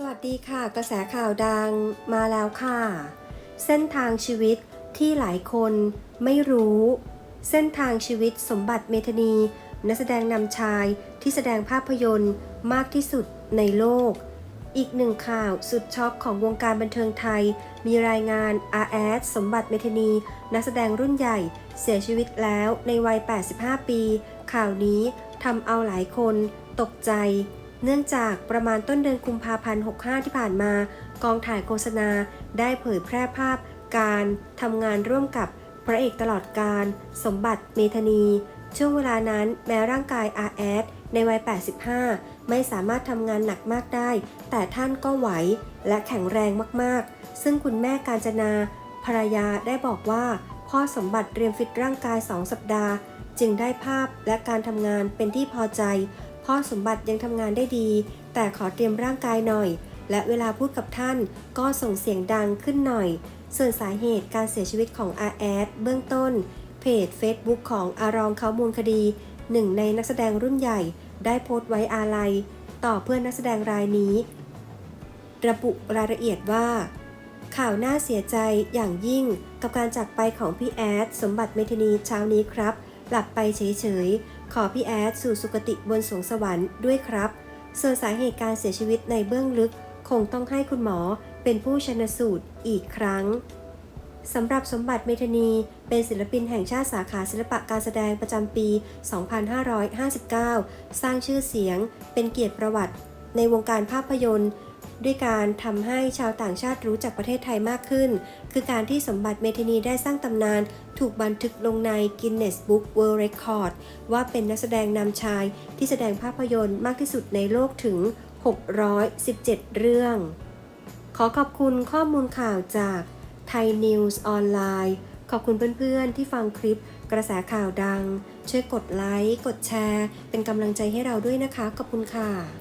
สวัสดีค่ะ กระแสข่าวดังมาแล้วค่ะ เส้นทางชีวิตที่หลายคนไม่รู้ เส้นทางชีวิตสมบัติเมธนี นักแสดงนำชายที่แสดงภาพยนตร์มากที่สุดในโลก อีกหนึ่งข่าวสุดช็อกของวงการบันเทิงไทย มีรายงาน R.S. สมบัติเมธนี นักแสดงรุ่นใหญ่เสียชีวิตแล้วในวัย 85 ปี ข่าวนี้ทำเอาหลายคนตกใจ เนื่องจากประมาณต้นเดือนกุมภาพันธ์ 65 ที่ผ่านมา กองถ่ายโฆษณาได้เผยแพร่ภาพการทำงานร่วมกับพระเอกตลอดการ สมบัติเมธานี ช่วงเวลานั้นแม้ร่างกายอาแอดในวัย 85 ไม่สามารถทำงานหนักมากได้ แต่ท่านก็ไหวและแข็งแรงมากๆ ซึ่งคุณแม่การจนาภรรยาได้บอกว่า พ่อสมบัติเตรียมฟิตร่างกาย 2 สัปดาห์ จึงได้ภาพและการทำงานเป็นที่พอใจ พ่อสมบัติยังทำงานได้ดี แต่ขอเตรียมร่างกายหน่อย และเวลาพูดกับท่านก็ส่งเสียงดังขึ้นหน่อย ส่วนสาเหตุการเสียชีวิตของอาแอดเบื้องต้น เพจ Facebook ของอารองเขามูลคดี หนึ่งในนักแสดงรุ่นใหญ่ ได้โพสต์ไว้อาลัย ต่อเพื่อนนักแสดงรายนี้ ระบุรายละเอียดว่าข่าวน่าเสียใจอย่างยิ่งกับการจากไปของพี่แอด สมบัติเมธานีเช้านี้ครับ หลับไปเฉยๆ ขอพี่แอดสู่สุคติบนสวงสวรรค์ด้วยครับ ส่วนสาเหตุการเสียชีวิตในเบื้องลึก คงต้องให้คุณหมอเป็นผู้ชนสูตรอีกครั้งสำหรับสมบัติเมธานีเป็นศิลปินแห่งชาติสาขาศิลปะการแสดงประจำปี 2559 สร้างชื่อเสียง เป็นเกียรติประวัติ ในวงการภาพยนตร์ ด้วยการทำให้ชาวต่างชาติรู้จักประเทศไทยมากขึ้น คือการที่สมบัติเมธานีได้สร้างตำนาน ถูกบันทึกลงใน Guinness Book World Record ว่าเป็นนักแสดงนำชายที่แสดงภาพยนตร์มากที่สุดในโลกถึง 617 เรื่อง ขอขอบคุณข้อมูลข่าวจากไทยนิวส์ออนไลน์ขอบคุณเพื่อนๆ ที่ฟังคลิปกระแสข่าวดัง ช่วยกดไลค์ กดแชร์ เป็นกำลังใจให้เราด้วยนะคะ ขอบคุณค่ะ